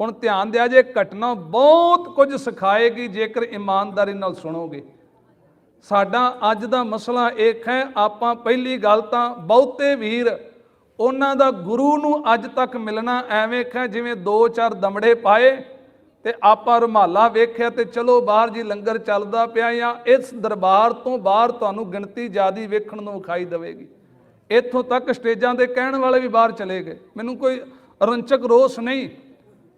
ਹੁਣ ਧਿਆਨ ਦਿਆ ਜੇ ਘਟਨਾ ਬਹੁਤ ਕੁਝ ਸਿਖਾਏਗੀ, ਜੇਕਰ ਇਮਾਨਦਾਰੀ ਨਾਲ ਸੁਣੋਗੇ। ਸਾਡਾ ਅੱਜ ਦਾ ਮਸਲਾ ਇੱਕ ਹੈ, ਆਪਾਂ ਪਹਿਲੀ ਗੱਲ ਤਾਂ ਬਹੁਤੇ ਵੀਰ ਉਹਨਾਂ ਦਾ ਗੁਰੂ ਨੂੰ ਅੱਜ ਤੱਕ ਮਿਲਣਾ ਐਵੇਂ ਖੈ ਜਿਵੇਂ ਦੋ ਚਾਰ ਦਮੜੇ ਪਾਏ ਤੇ ਆਪਾਂ ਰੁਮਾਲਾ ਵੇਖਿਆ ਤੇ ਚਲੋ ਬਾਹਰ ਜੀ ਲੰਗਰ ਚੱਲਦਾ ਪਿਆ ਜਾਂ ਇਸ ਦਰਬਾਰ ਤੋਂ ਬਾਹਰ ਤੁਹਾਨੂੰ ਗਿਣਤੀ ਜਿਆਦੀ ਵੇਖਣ ਨੂੰ ਵਿਖਾਈ ਦੇਵੇਗੀ। ਇੱਥੋਂ ਤੱਕ ਸਟੇਜਾਂ ਦੇ ਕਹਿਣ ਵਾਲੇ ਵੀ ਬਾਹਰ ਚਲੇ ਗਏ। ਮੈਨੂੰ ਕੋਈ ਰੰਚਕ ਰੋਸ ਨਹੀਂ।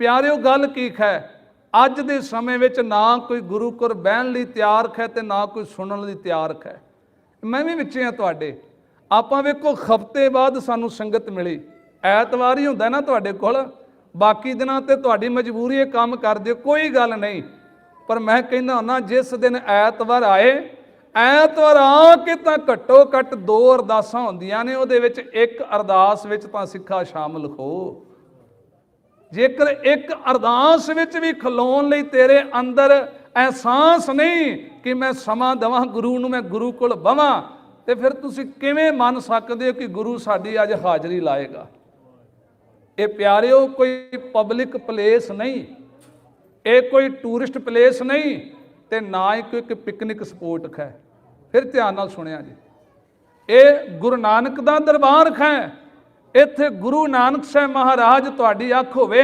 ਪਿਆਰਿਓ, ਗੱਲ ਕੀ ਹੈ ਅੱਜ ਦੇ ਸਮੇਂ ਵਿੱਚ ਨਾ ਕੋਈ ਗੁਰੂ ਘਰ ਬਹਿਣ ਲਈ ਤਿਆਰ ਹੈ ਤੇ ਨਾ ਕੋਈ ਸੁਣਨ ਲਈ ਤਿਆਰ ਹੈ ਮੈਂ ਵੀ ਵਿੱਚੇ ਆ ਤੁਹਾਡੇ। ਆਪਾਂ ਵੇਖੋ, ਹਫ਼ਤੇ ਬਾਅਦ ਸਾਨੂੰ ਸੰਗਤ ਮਿਲੀ। ਐਤਵਾਰ ਹੀ ਹੁੰਦਾ ਨਾ ਤੁਹਾਡੇ ਕੋਲ। ਬਾਕੀ ਦਿਨਾਂ ਤੇ ਤੁਹਾਡੀ ਮਜਬੂਰੀ ਇਹ ਕੰਮ ਕਰ ਦਿਓ ਕੋਈ ਗੱਲ ਨਹੀਂ। ਪਰ ਮੈਂ ਕਹਿੰਦਾ ਹੁੰਦਾ ਜਿਸ ਦਿਨ ਐਤਵਾਰ ਆਏ, ਐਤਵਾਰ ਆ ਕੇ ਤਾਂ ਘੱਟੋ ਘੱਟ ਦੋ ਅਰਦਾਸਾਂ ਹੁੰਦੀਆਂ ਨੇ, ਉਹਦੇ ਵਿੱਚ ਇੱਕ ਅਰਦਾਸ ਵਿੱਚ ਤਾਂ ਸਿੱਖਾ ਸ਼ਾਮਲ ਹੋ। ਜੇਕਰ ਇੱਕ ਅਰਦਾਸ ਵਿੱਚ ਵੀ ਖਲੋਣ ਲਈ ਤੇਰੇ ਅੰਦਰ ਅਹਿਸਾਸ ਨਹੀਂ ਕਿ ਮੈਂ ਸਮਾਂ ਦਵਾਂ, ਗੁਰੂ ਨੂੰ ਮੈਂ ਗੁਰੂ ਕੋਲ ਬਵਾਂ, ਤੇ ਫਿਰ ਤੁਸੀਂ ਕਿਵੇਂ ਮੰਨ ਸਕਦੇ ਹੋ ਕਿ ਗੁਰੂ ਸਾਡੀ ਅੱਜ ਹਾਜ਼ਰੀ ਲਾਏਗਾ? ਇਹ ਪਿਆਰਿਓ, ਕੋਈ ਪਬਲਿਕ ਪਲੇਸ ਨਹੀਂ। ਇਹ ਕੋਈ ਟੂਰਿਸਟ ਪਲੇਸ ਨਹੀਂ ਤੇ ਨਾ ਹੀ ਕੋਈ ਪਿਕਨਿਕ ਸਪੋਟ ਹੈ ਫਿਰ ਧਿਆਨ ਨਾਲ ਸੁਣਿਆ ਜੀ। ਇਹ ਗੁਰੂ ਨਾਨਕ ਦਾ ਦਰਬਾਰ ਹੈ ਇੱਥੇ ਗੁਰੂ ਨਾਨਕ ਸਾਹਿਬ ਮਹਾਰਾਜ ਤੁਹਾਡੀ ਅੱਖ ਹੋਵੇ,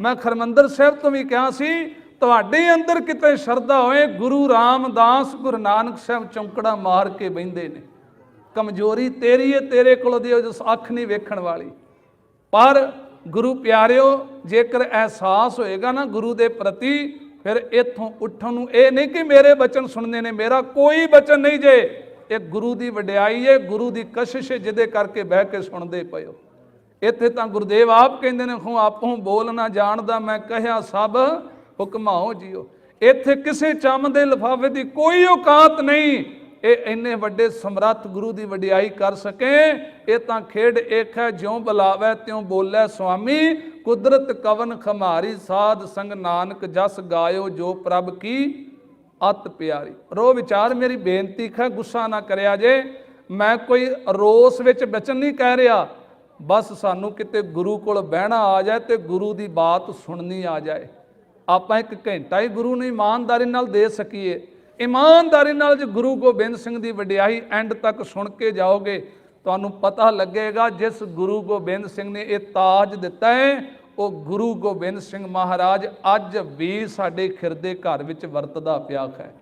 ਮੈਂ ਖਰਮੰਦਰ ਸਾਹਿਬ ਤੋਂ ਵੀ ਕਿਹਾ ਸੀ, ਤੁਹਾਡੇ ਅੰਦਰ ਕਿਤੇ ਸ਼ਰਧਾ ਹੋਏ, ਗੁਰੂ ਰਾਮਦਾਸ ਗੁਰੂ ਨਾਨਕ ਸਾਹਿਬ ਚੌਂਕੜਾ ਮਾਰ ਕੇ ਬੈੰਦੇ ਨੇ। ਕਮਜ਼ੋਰੀ ਤੇਰੀ ਹੈ ਤੇਰੇ ਕੋਲ ਦੀ ਉਹ ਅੱਖ ਨਹੀਂ ਵੇਖਣ ਵਾਲੀ। ਪਰ ਗੁਰੂ ਪਿਆਰਿਓ, ਜੇਕਰ ਅਹਿਸਾਸ ਹੋਏਗਾ ਨਾ ਗੁਰੂ ਦੇ ਪ੍ਰਤੀ, ਫਿਰ ਇੱਥੋਂ ਉੱਠਣ ਨੂੰ ਇਹ ਨਹੀਂ ਕਿ ਮੇਰੇ ਬਚਨ ਸੁਣਨੇ ਨੇ, ਮੇਰਾ ਕੋਈ ਬਚਨ ਨਹੀਂ ਜੇ। ਇਹ ਗੁਰੂ ਦੀ ਵਡਿਆਈ ਹੈ ਗੁਰੂ ਦੀ ਕਸ਼ਿਸ਼ ਹੈ ਜਿਹਦੇ ਕਰਕੇ ਬਹਿ ਕੇ ਸੁਣਦੇ ਪਇਓ ਇੱਥੇ ਤਾਂ ਗੁਰਦੇਵ ਆਪ ਕਹਿੰਦੇ ਨੇ ਹੂੰ ਆਪੋਂ ਬੋਲ ਨਾ ਜਾਣਦਾ, ਮੈਂ ਕਹਿਆ, ਸਭ ਹੁਕਮਾਓ ਜੀਓ। ਇੱਥੇ ਕਿਸੇ ਚੰਮ ਦੇ ਲਿਫਾਫੇ ਦੀ ਕੋਈ ਔਕਾਤ ਨਹੀਂ। ਇਹ ਇੰਨੇ ਵੱਡੇ ਸਮਰੱਥ ਗੁਰੂ ਦੀ ਵਡਿਆਈ ਕਰ ਸਕੇ, ਇਹ ਤਾਂ ਖੇਡ ਇੱਕ ਹੈ, ਜਿਉ ਬੁਲਾਵੇ, ਤਿਉ ਬੋਲੇ, ਸੁਆਮੀ, ਕੁਦਰਤ ਕਵਨ ਖਮਾਰੀ, ਸਾਧ ਸੰਗ ਨਾਨਕ ਜਸ ਗਾਇਓ, ਜੋ ਪ੍ਰਭ ਕੀ ਅਤ ਪਿਆਰੀ। ਰੋ ਵਿਚਾਰ, ਮੇਰੀ ਬੇਨਤੀ ਹੈ ਗੁੱਸਾ ਨਾ ਕਰਿਆ ਜੇ, ਮੈਂ ਕੋਈ ਰੋਸ ਵਿੱਚ ਬਚਨ ਨਹੀਂ ਕਹਿ ਰਿਹਾ। ਬਸ ਸਾਨੂੰ ਕਿਤੇ ਗੁਰੂ ਕੋਲ ਬਹਿਣਾ ਆ ਜਾਏ ਤੇ ਗੁਰੂ ਦੀ ਬਾਤ ਸੁਣਨੀ ਆ ਜਾਏ। ਆਪਾਂ ਇੱਕ ਘੰਟਾ ਹੀ ਗੁਰੂ ਨੂੰ ਇਮਾਨਦਾਰੀ ਨਾਲ ਦੇ ਸਕੀਏ। ਇਮਾਨਦਾਰੀ ਨਾਲ ਜੇ ਗੁਰੂ ਗੋਬਿੰਦ ਸਿੰਘ ਦੀ ਵਡਿਆਈ ਐਂਡ ਤੱਕ ਸੁਣ ਕੇ ਜਾਓਗੇ, ਤੁਹਾਨੂੰ ਪਤਾ ਲੱਗੇਗਾ ਜਿਸ ਗੁਰੂ ਗੋਬਿੰਦ ਸਿੰਘ ਨੇ ਇਹ ਤਾਜ ਦਿੱਤਾ ਹੈ, ਉਹ ਗੁਰੂ ਗੋਬਿੰਦ ਸਿੰਘ ਮਹਾਰਾਜ ਅੱਜ ਵੀ ਸਾਡੇ ਖਿਰਦੇ ਘਰ ਵਿੱਚ ਵਰਤਦਾ ਪਿਆ ਹੈ।